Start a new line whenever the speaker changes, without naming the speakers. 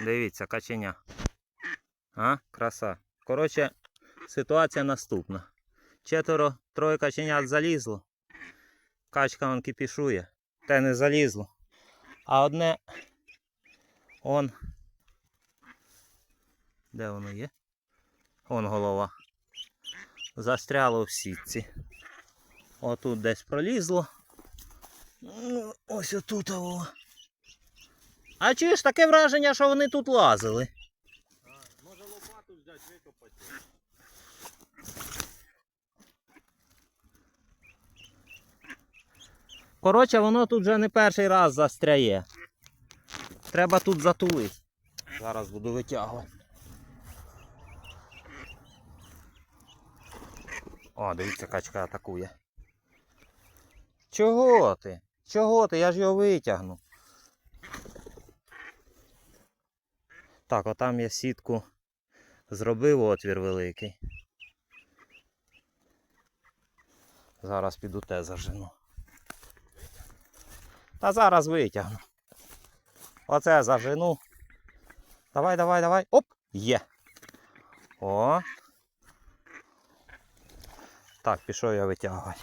Дивіться, каченя. А, краса. Коротше, ситуація наступна. Четверо, троє каченят залізло. Качка он кипішує. Те не залізло. А одне. Он. Де воно є? Он голова. Застряло в сітці. Отут десь пролізло. Ну, Ось отут. О. А чуєш таке враження, що вони тут лазили?
Може лопату взяти, викопати.
Коротше, воно тут вже не перший раз застряє. Треба тут затулити. Зараз буду витягувати. О, дивіться, качка атакує. Чого ти? Чого ти? Я ж його витягну. Так, отам я сітку зробив отвір великий. Зараз піду те зажену. Та зараз витягну. Оце зажену. Давай, давай, давай. Оп! Є. О. Так, пішов я витягувати.